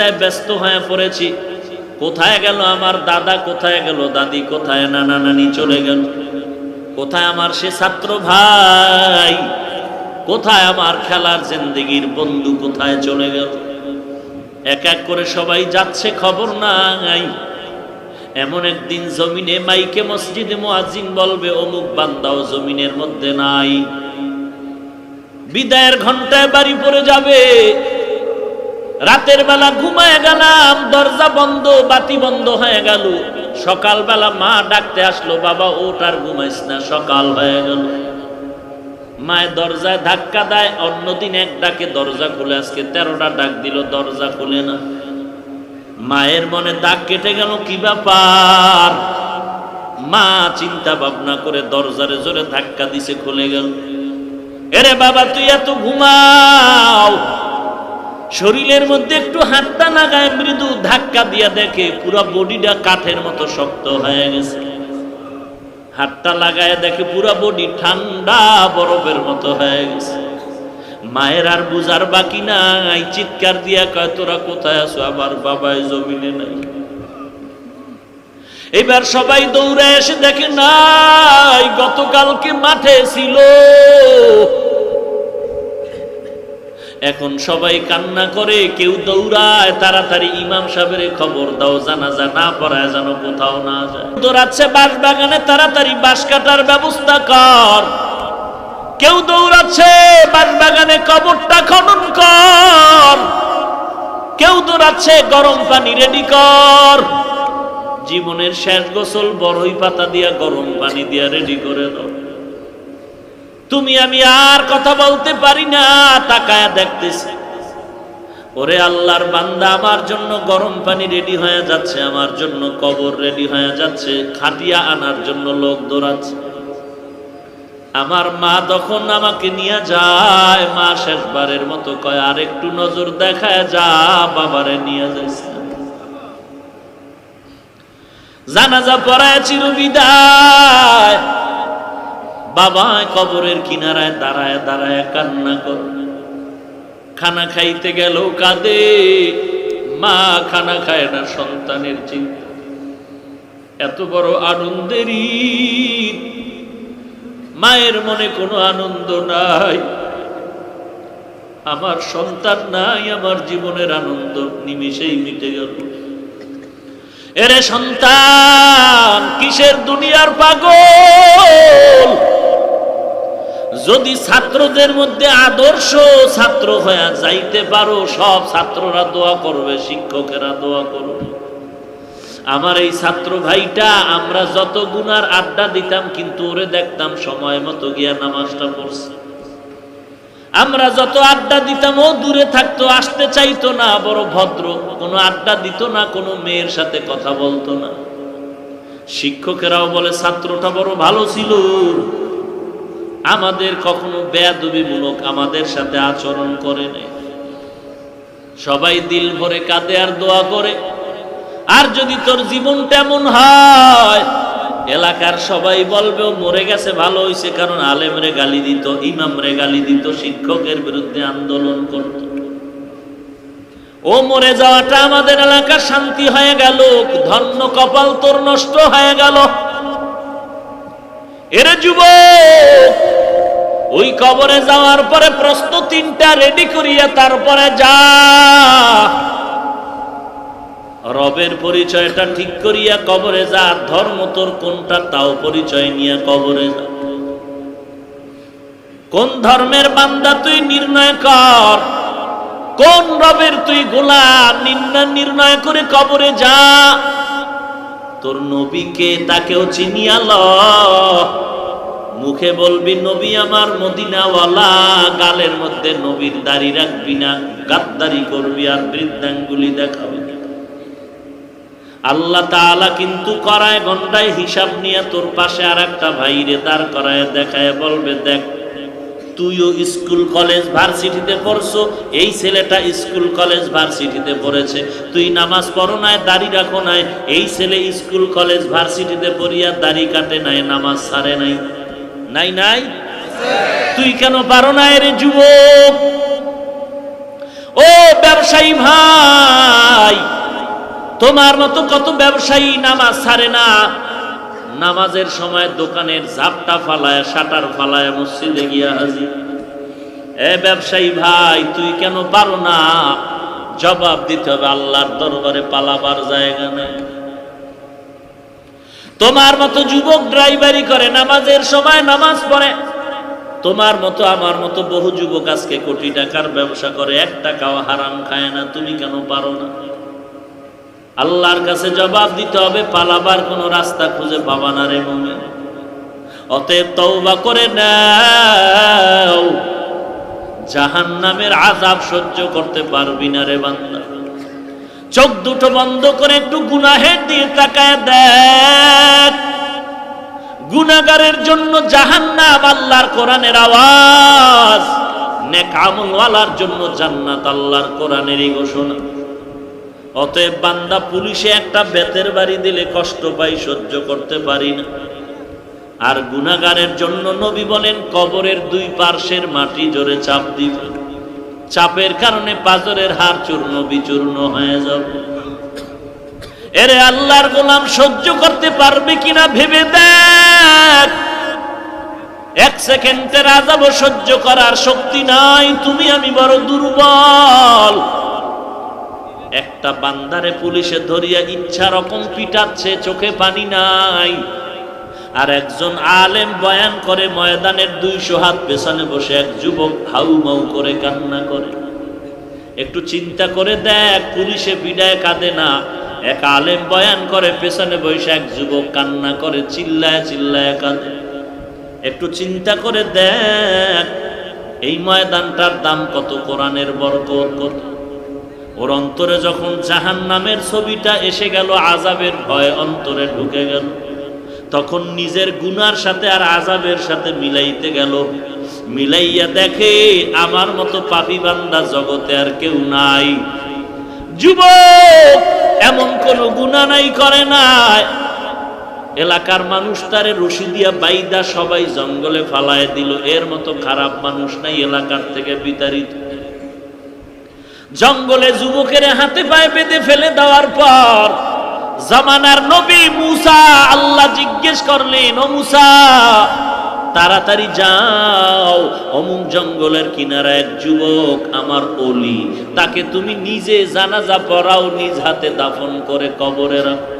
চিন্তায় ব্যস্ত হয়ে পড়েছি। কোথায় গেল আমার দাদা, কোথায় গেল দাদি, কোথায় নানা নানি চলে গেল? কোথায় আমার সে ছাত্র ভাই? কোথায় আমার খেলার জিন্দিগির বন্ধু কোথায় চলে গেল? এক এক করে সবাই যাচ্ছে, খবর নাই। এমন একদিন জমিনে মাইকে মসজিদে মুয়াজ্জিন বলবে, অমুক বান্দাও জমিনের মধ্যে নাই। বিদায়ের ঘন্টায় বাড়ি পড়ে যাবে। রাতের বেলা ঘুমায় গেলাম, দরজা বন্ধ, বাতি বন্ধ হয়ে গেল। সকালবেলা মা ডাকতে আসলো, বাবা ওট আর ঘুমাইস না, সকাল হয়ে গেল। মায়ের দরজায় ধাক্কা দেয়, অন্যদিন এক ডাকে দরজা খুলে, আজকে তেরোটা ডাক দিল, দরজা খুলে না। মায়ের মনে দাগ কেটে গেল, কি ব্যাপার? মা চিন্তা ভাবনা করে দরজারে জোরে ধাক্কা দিছে, খুলে গেল। এরে বাবা, তুই এত ঘুমাও শরীরের মধ্যে একটু হাতটা লাগায় মৃদু ধাক্কা দিয়া দেখে পুরো বডিটা কাঠের মতো শক্ত হয়ে গেছে। হাতটা লাগায় দেখে পুরো বডি ঠান্ডা বরফের মতো হয়ে গেছে। মায়ের আর বুঝার বাকি নাই, চিৎকার দিয়া কয়, তোরা কোথায় আছো? আমার বাবাই জমিনে নাই। এবার সবাই দৌড়ে এসে দেখে, নাই, গতকালকে মাঠে ছিল। এখন সবাই কান্না করে, কেউ দৌড়ায়, তাড়াতাড়ি ইমাম সাহেবের খবর দাও, জানাজা না পড়ায় যেন কোথাও না যায়। দৌড়াচ্ছে বাঁশ বাগানে তাড়াতাড়ি বাঁশ কাটার ব্যবস্থা কর। কেউ দৌড়াচ্ছে বাঁশ বাগানে কবরটা খনন কর। কেউ দৌড়াচ্ছে, গরম পানি রেডি কর। জীবনের শেষ গোসল বড়ই পাতা দিয়া, গরম পানি দিয়া রেডি করে দাও। তুমি আমি আর কথা বলতে পারি না, তাকায়া দেখতেছি। ওরে আল্লাহর বান্দা, আমার জন্য গরম পানি রেডি হয়ে যাচ্ছে, আমার জন্য কবর রেডি হয়ে যাচ্ছে, খাটিয়া আনার জন্য লোক দৌড়াচ্ছে। আমার মা তখন আমাকে নিয়ে যায়, মা শেষবারের মতো কয়, আর একটু নজর দেখায় যা, বাবারে নিয়ে যাইছে। জানাজা পড়ায় চিরবিদায় বাবা কবরের কিনারায় দাঁড়ায় দাঁড়ায় কান্না কর। খানা খাইতে গেল কাঁদে। মা খানা খায় না সন্তানের চিন্তা। এত বড় আনন্দের ঈদ। মায়ের মনে কোনো আনন্দ নাই। আমার সন্তান নাই, আমার জীবনের আনন্দ নিমিষেই মিটে গেল। এরে সন্তান, কিসের দুনিয়ার পাগল? যদি ছাত্রদের মধ্যে আদর্শ ছাত্র হয়ে যাইতে পারো, সব ছাত্ররা দোয়া করবে, শিক্ষকেরা দোয়া করবে। আমার এই ছাত্র ভাইটা, আমরা যত গুনার আড্ডা দিতাম, কিন্তু ওরে দেখতাম সময় মতো গিয়া নামাজটা পড়ছে। আমরা যত আড্ডা দিতাম, ও দূরে থাকতো, আসতে চাইতো না, বড় ভদ্র। কোনো আড্ডা দিত না, কোনো মেয়ের সাথে কথা বলতো না। শিক্ষকেরাও বলে, ছাত্রটা বড় ভালো ছিল। আমাদের কখনো বেয়াদবিমূলক আমাদের সাথে আচরণ করে নেই। সবাই দিল ভরে কাঁদে আর দোয়া করে। আর যদি তোর জীবনটা এমন হয়, এলাকার সবাই বলবে মরে গেছে, ভালো হয়েছে কারণ আলেমরে গালি দিত ইমামরে গালি দিত, শিক্ষকের বিরুদ্ধে আন্দোলন করত। ও, মরে যাওয়াটা আমাদের এলাকার শান্তি হয়ে গেল, ধন্য কপাল তোর নষ্ট হয়ে গেল। এরে যুবক, ওই কবরে যাওয়ার পরে প্রশ্ন তিনটা রেডি করিয়া তারপরে যা। রবের পরিচয়টা ঠিক করিয়া কবরে যা, ধর্ম তোর কোনটা তাও পরিচয় নিয়ে কবরে যা। কোন ধর্মের বান্দা তুই নির্ণয় কর, কোন রবের তুই গোলাম নির্ণয় নির্ণয় করে কবরে যা। তোর নবীকে তাকেও চিনিয়া ল মুখে বলবি, নবী আমার মদিনাওয়ালা, গালের মধ্যে নবীর দাড়ি রাখবি না, গাদ্দারি করবি আর বৃদ্ধাঙ্গুলি দেখাবি আল্লাহ তাআলা কিন্তু করায় ঘন্টায় হিসাব নিয়ে তোর পাশে আর একটা ভাইরে দাঁড় করায় দেখায়, বলবে, দেখ তুইও স্কুল, কলেজ, ভার্সিটিতে পড়ছো, এই ছেলেটা স্কুল, কলেজ, ভার্সিটিতে পড়েছে। তুই নামাজ পড়ো নাই, দাড়ি রাখো নাই, এই ছেলে স্কুল, কলেজ, ভার্সিটিতে পড়িয়া দাড়ি কাটে নাই, নামাজ ছাড়ে নাই। নাই নাই? তুই কেন পারো না রে যুবক? ও ব্যবসায়ী ভাই, তোমার মতো কত ব্যবসায়ী নামাজ ছাড়ে না? নামাজের সময় দোকানের ঝাপটা ফালায়, শাটার ফালায় মসজিদে গিয়া হাজির। এ ব্যবসায়ী ভাই, তুই কেন পারো না? জবাব দিতে হবে, আল্লাহর দরবারে পালাবার জায়গা নেই। তোমার মতো যুবক ড্রাইভারি করে, নামাজের সময় নামাজ পড়ে। তোমার মতো, আমার মতো বহু যুবক আজকে কোটি টাকার ব্যবসা করে, এক টাকাও হারাম খায় না, তুমি কেন পারো না? আল্লাহর কাছে জবাব দিতে হবে, পালাবার কোনো রাস্তা খুঁজে পাবা না রে মনে অতএব তওবা করে নাও। জাহান নামের আজাব সহ্য করতে পারবি না রে বান্দা। চোখ দুটো বন্ধ করে একটু গুনাহের দিয়ে তাকায় দেখ। গুনাগারের জন্য জাহান্নাম আল্লাহর কোরআনের আওয়াজ। নেক আমলওয়ালার জন্য জান্নাত আল্লাহর কোরআনেরই ঘোষণা। অতএব বান্দা পুলিশে একটা বেতের বাড়ি দিলে কষ্ট পাই, সহ্য করতে পারি না। আর গুনাগারের জন্য নবী বলেন, কবরের দুই পার্শ্বের মাটি জোরে চাপ দিবে। চাপের কারণে পাজরের হার চূর্ণ বিচূর্ণ হয়ে যাবে। এরে আল্লাহর গোলাম, সহ্য করতে পারবে কিনা ভেবে দেখ। এক সেকেন্ডের আজাব সহ্য করার শক্তি নাই, তুমি আমি বড় দুর্বল। একটা বান্দারে পুলিশে ধরিয়া ইচ্ছা রকম পিটাচ্ছে, চোখে পানি নাই। আর একজন আলেম বয়ান করে, ময়দানের দুইশো হাত পেছনে বসে এক যুবক হাউ মাউ করে কান্না করে। একটু চিন্তা করে দেখ, পুলিশে বিদায় কাঁদে না। এক আলেম বয়ান করে, পেছনে বসে এক যুবক কান্না করে, চিল্লায় চিল্লায় কাঁদে। একটু চিন্তা করে দেখ, এই ময়দানটার দাম কত, কোরআনের বরকত কত? ওর অন্তরে যখন জাহান নামের ছবিটা এসে গেল আজাবের ভয় অন্তরে ঢুকে গেল। তখন নিজের গুনার সাথে আর আজাবের সাথে মিলাইতে গেল। মিলাইয়া দেখে আমার মতো পাপি বান্দা জগতে আর কেউ নাই। যুবক, এমন কোন গুণা নাই, করে নাই। এলাকার মানুষ তারে রশি দিয়া বাইদা সবাই জঙ্গলে ফালায় দিল। এর মতো খারাপ মানুষ নাই এলাকার থেকে বিতাড়িত। জঙ্গলে যুবকের হাতে পায়ে বেঁধে ফেলে দেওয়ার পর জামানার নবী মুসা আল্লাহ জিজ্ঞেস করলেন, ও মুসা, তাড়াতাড়ি যাও, অমুক জঙ্গলের কিনারা এক যুবক আমার অলি, তাকে তুমি নিজে জানাজা পড়াও, নিজ হাতে দাফন করে কবরে রাখো।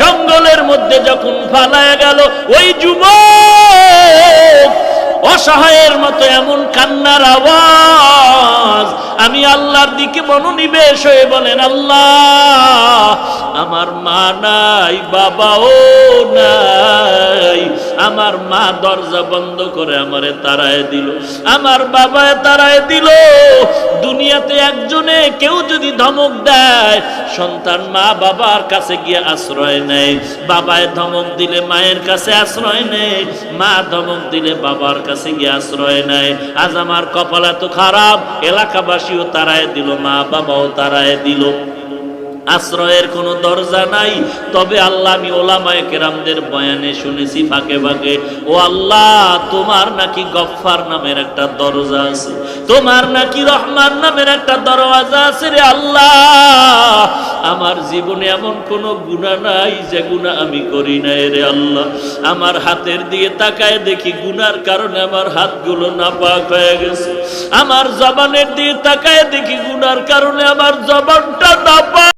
জঙ্গলের মধ্যে যখন ফালায় গেল, ওই যুবক অসহায়ের মতো এমন কান্নার আওয়াজ। আমি আল্লাহর দিকে মনোনিবেশ হয়ে বলেন, আল্লাহ, আমার মা নাই, বাবাও নাই। আমার মা দরজা বন্ধ করে আমারে তারায় দিল, আমার বাবায় তারায় দিল। দুনিয়াতে একজনে কেউ যদি ধমক দেয়, সন্তান মা বাবার কাছে গিয়ে আশ্রয় নেয়। বাবায় ধমক দিলে মায়ের কাছে আশ্রয় নেয়, মা ধমক দিলে বাবার কাছে গিয়ে আশ্রয় নেয়। আজ আমার কপাল এত খারাপ, এলাকাবাসীও তারায় দিল, মা বাবাও তারায় দিল। আশ্রয়ের কোনো দরজা নাই। তবে আল্লাহ, আমি ওলামায় কেরামদের বয়ানে শুনেছি ফাঁকে ফাঁকে, ও আল্লাহ, তোমার নাকি গফফার নামের একটা দরজা আছে। তোমার নাকি রহমান নামের একটা দরওয়াজা আছে রে আল্লাহ। আমার জীবনে এমন কোনো গুণা নাই যে গুণা আমি করি নাই রে আল্লাহ। আমার হাতের দিয়ে তাকায় দেখি গুনার কারণে আমার হাতগুলো নাপাক হয়ে গেছে। আমার জবানের দিয়ে তাকায় দেখি গুনার কারণে আমার জবানটা